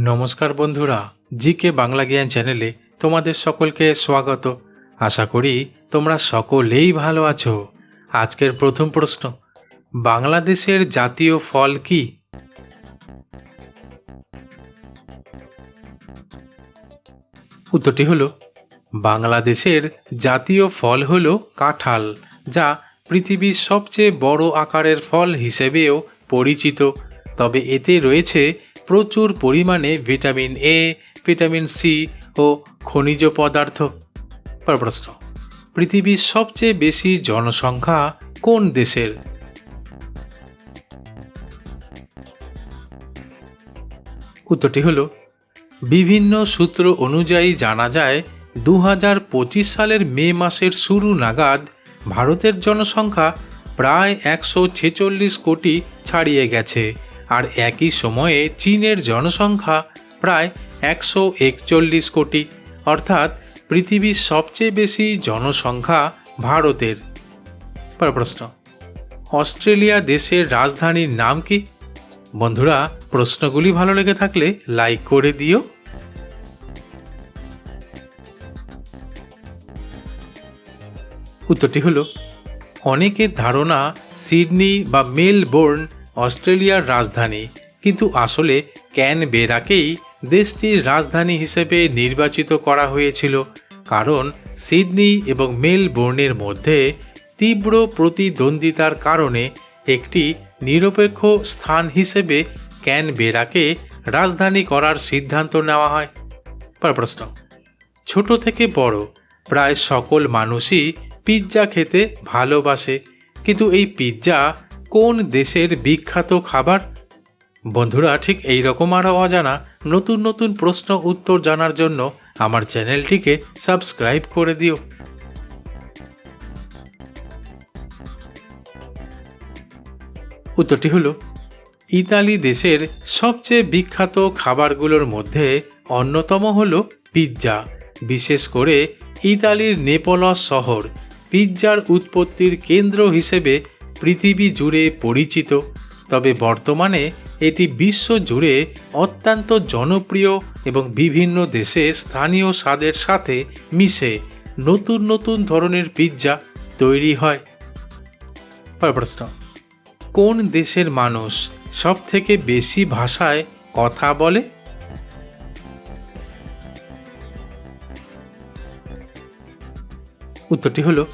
নমস্কার বন্ধুরা জি কে বাংলা জ্ঞান চ্যানেলে তোমাদের সকলকে স্বাগত। আশা করি তোমরা সকলেই ভালো আছো। আজকের প্রথম প্রশ্ন, বাংলাদেশের জাতীয় ফল কি? উত্তরটি হলো, বাংলাদেশের জাতীয় ফল হল কাঁঠাল, যা পৃথিবীর সবচেয়ে বড় আকারের ফল হিসেবেও পরিচিত। তবে এতে রয়েছে প্রচুর পরিমাণে ভিটামিন এ ভিটামিন সি ও খনিজ পদার্থ। পর প্রশ্ন, পৃথিবীর সবচেয়ে বেশি জনসংখ্যা কোন দেশের? উত্তরটি হলো, বিভিন্ন সূত্র অনুযায়ী জানা যায় দু হাজার পঁচিশ সালের মে মাসের শুরু নাগাদ ভারতের জনসংখ্যা প্রায় একশো ছেচল্লিশ কোটি ছাড়িয়ে গেছে। আর একই সময়ে চীনের জনসংখ্যা প্রায় একশো একচল্লিশ কোটি, অর্থাৎ পৃথিবীর সবচেয়ে বেশি জনসংখ্যা ভারতের। পর প্রশ্ন, অস্ট্রেলিয়া দেশের রাজধানীর নাম কি? বন্ধুরা, প্রশ্নগুলি ভালো লেগে থাকলে লাইক করে দিও। উত্তরটি হলো, অনেকের ধারণা সিডনি বা মেলবোর্ন অস্ট্রেলিয়ার রাজধানী। কিন্তু আসলে ক্যানবেরাকেই দেশটির রাজধানী হিসেবে নির্বাচিত করা হয়েছিল। কারণ সিডনি এবং মেলবোর্নের মধ্যে তীব্র প্রতিদ্বন্দ্বিতার কারণে একটি নিরপেক্ষ স্থান হিসেবে ক্যানবেরাকে রাজধানী করার সিদ্ধান্ত নেওয়া হয়। পর প্রশ্ন। ছোট থেকে বড়, প্রায় সকল মানুষই পিৎজা খেতে ভালোবাসে। কিন্তু এই পিৎজা কোন দেশের বিখ্যাত খাবার? বন্ধুরা, ঠিক এই রকম আরও অজানা, নতুন নতুন প্রশ্ন উত্তর জানার জন্য আমার চ্যানেলটিকে সাবস্ক্রাইব করে দিও। উত্তরটি হলো, ইতালি দেশের সবচেয়ে বিখ্যাত খাবারগুলোর মধ্যে অন্যতম হল পিৎজা। বিশেষ করে ইতালির নেপলস শহর, পিৎজার উৎপত্তির কেন্দ্র হিসেবে পৃথিবী জুড়ে পরিচিত, তবে বর্তমানে এটি বিশ্ব জুড়ে অত্যন্ত জনপ্রিয় এবং বিভিন্ন দেশে স্থানীয় স্বাদের সাথে মিশে নতুন নতুন ধরনের পিৎজা তৈরি হয়। প্রশ্ন, কোন দেশের মানুষ সব থেকে বেশি ভাষায় কথা বলে? উত্তরটি হলো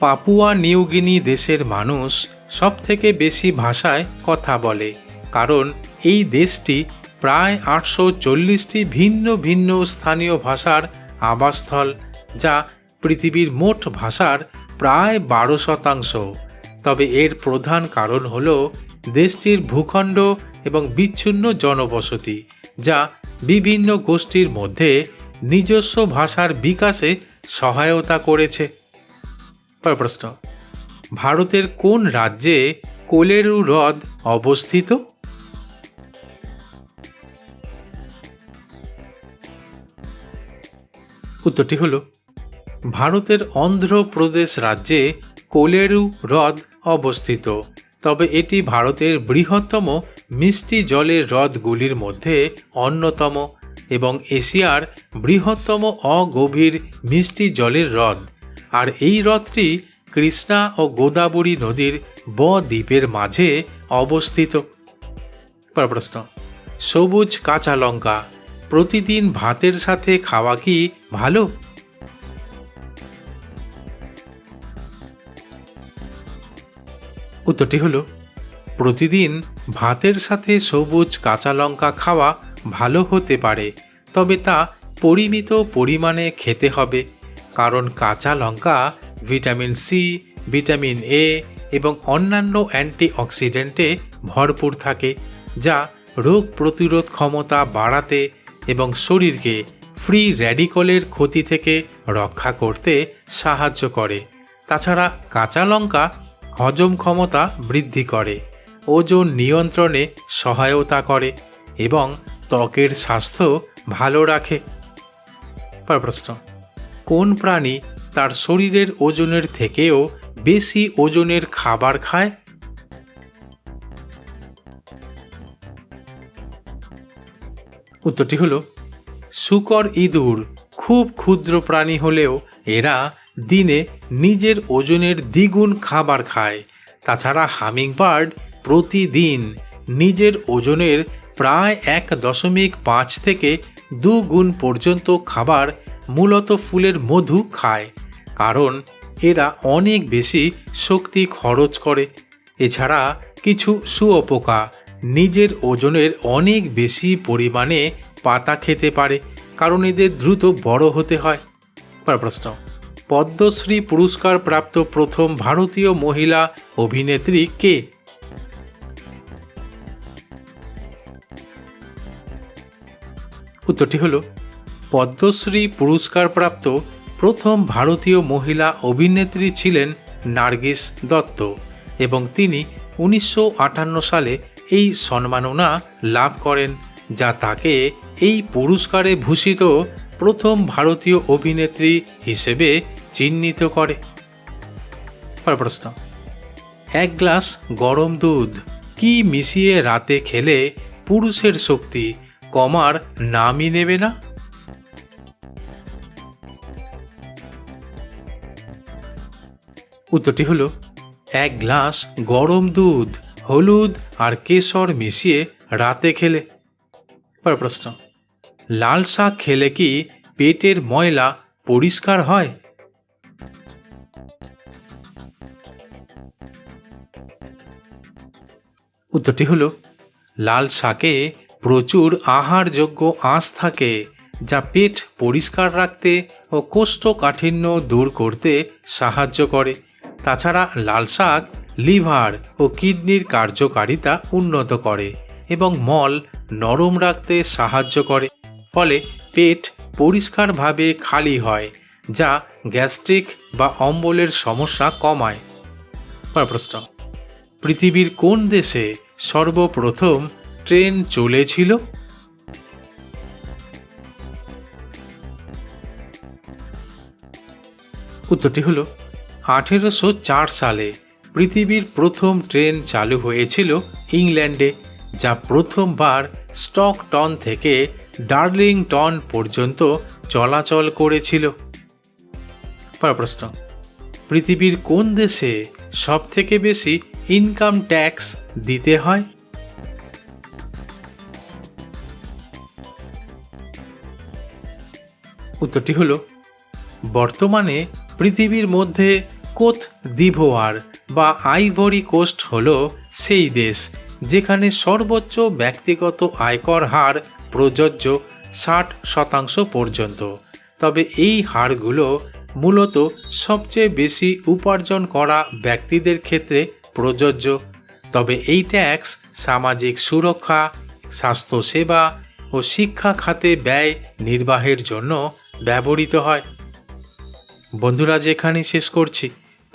পাপুয়া নিউগিনি দেশের মানুষ সব থেকে বেশি ভাষায় কথা বলে, কারণ এই দেশটি প্রায় আটশো চল্লিশটি ভিন্ন ভিন্ন স্থানীয় ভাষার আবাসস্থল, যা পৃথিবীর মোট ভাষার প্রায় বারো শতাংশ। তবে এর প্রধান কারণ হল দেশটির ভূখণ্ড এবং বিচ্ছিন্ন জনবসতি, যা বিভিন্ন গোষ্ঠীর মধ্যে নিজস্ব ভাষার বিকাশে সহায়তা করেছে। পর প্রশ্ন। ভারতের কোন রাজ্যে কোলেরু হ্রদ অবস্থিত? উত্তরটি হল, ভারতের অন্ধ্রপ্রদেশ রাজ্যে কোলেরু হ্রদ অবস্থিত। তবে এটি ভারতের বৃহত্তম মিষ্টি জলের হ্রদগুলির মধ্যে অন্যতম এবং এশিয়ার বৃহত্তম অগভীর মিষ্টি জলের হ্রদ। আর এই হ্রদটি কৃষ্ণা ও গোদাবরী নদীর ব দ্বীপের মাঝে অবস্থিত। প্রশ্ন, সবুজ কাঁচা লঙ্কা প্রতিদিন ভাতের সাথে খাওয়া কি ভালো? উত্তরটি হলো, প্রতিদিন ভাতের সাথে সবুজ কাঁচা লঙ্কা খাওয়া ভালো হতে পারে, তবে তা পরিমিত পরিমাণে খেতে হবে। কারণ কাঁচা লঙ্কা, ভিটামিন সি ভিটামিন এ এবং অন্যান্য অ্যান্টিঅক্সিডেন্টে ভরপুর থাকে, যা রোগ প্রতিরোধ ক্ষমতা বাড়াতে এবং শরীরকে ফ্রি র্যাডিকলের ক্ষতি থেকে রক্ষা করতে সাহায্য করে। তাছাড়া কাঁচা লঙ্কা হজম ক্ষমতা বৃদ্ধি করে, ওজন নিয়ন্ত্রণে সহায়তা করে এবং ত্বকের স্বাস্থ্য ভালো রাখে। পর প্রশ্ন। কোন প্রাণী তার শরীরের ওজনের থেকেও বেশি ওজনের খাবার খায়? উত্তরটি হলো, শুকর ইঁদুর খুব ক্ষুদ্র প্রাণী হলেও এরা দিনে নিজের ওজনের দ্বিগুণ খাবার খায়। তাছাড়া হামিংবার্ড প্রতিদিন নিজের ওজনের প্রায় এক দশমিক পাঁচ থেকে দু গুণ পর্যন্ত খাবার মূলত ফুলের মধু খায়, কারণ এরা অনেক বেশি শক্তি খরচ করে। এছাড়া কিছু শুয়োপোকা নিজের ওজনের অনেক বেশি পরিমাণে পাতা খেতে পারে, কারণ এদের দ্রুত বড় হতে হয়। পরের প্রশ্ন, পদ্মশ্রী পুরস্কার প্রাপ্ত প্রথম ভারতীয় মহিলা অভিনেত্রী কে? উত্তরটি হল পদ্মশ্রী পুরস্কারপ্রাপ্ত প্রথম ভারতীয় মহিলা অভিনেত্রী ছিলেন নার্গিস দত্ত এবং তিনি উনিশশো আটান্ন সালে এই সম্মাননা লাভ করেন, যা তাকে এই পুরস্কারে ভূষিত প্রথম ভারতীয় অভিনেত্রী হিসেবে চিহ্নিত করে। প্রশ্ন। এক গ্লাস গরম দুধ কি মিশিয়ে রাতে খেলে পুরুষের শক্তি কমার নামই নেবে না? উত্তরটি হলো, এক গ্লাস গরম দুধ, হলুদ আর কেশর মিশিয়ে রাতে খেলে। পরের প্রশ্ন, লাল শাক খেলে কি পেটের ময়লা পরিষ্কার হয়? উত্তরটি হলো, লাল শাকে প্রচুর আহারযোগ্য আঁশ থাকে যা পেট পরিষ্কার রাখতে ও কোষ্ঠকাঠিন্য দূর করতে সাহায্য করে। তাছাড়া লাল শাক, লিভার ও কিডনির কার্যকারিতা উন্নত করে এবং মল নরম রাখতে সাহায্য করে, ফলে পেট পরিষ্কারভাবে খালি হয়, যা গ্যাস্ট্রিক বা অম্বলের সমস্যা কমায়। প্রশ্ন, পৃথিবীর কোন দেশে সর্বপ্রথম ট্রেন চলেছিল? উত্তরটি হলো আঠেরোশো চার সালে পৃথিবীর প্রথম ট্রেন চালু হয়েছিল ইংল্যান্ডে, যা প্রথমবার স্টকটন থেকে ডার্লিংটন পর্যন্ত চলাচল করেছিল। প্রশ্ন, পৃথিবীর কোন দেশে সব থেকে বেশি ইনকাম ট্যাক্স দিতে হয়? উত্তরটি হল, বর্তমানে পৃথিবীর মধ্যে কোত দিভোয়ার বা আইভরি কোস্ট হল সেই দেশ যেখানে সর্বোচ্চ ব্যক্তিগত আয়কর হার প্রযোজ্য ষাট শতাংশ পর্যন্ত। তবে এই হারগুলো মূলত সবচেয়ে বেশি উপার্জন করা ব্যক্তিদের ক্ষেত্রে প্রযোজ্য। তবে এই ট্যাক্স সামাজিক সুরক্ষা, স্বাস্থ্যসেবা ও শিক্ষা খাতে ব্যয় নির্বাহের জন্য ব্যবহৃত হয়। বন্ধুরা যেখানেই শেষ করছি।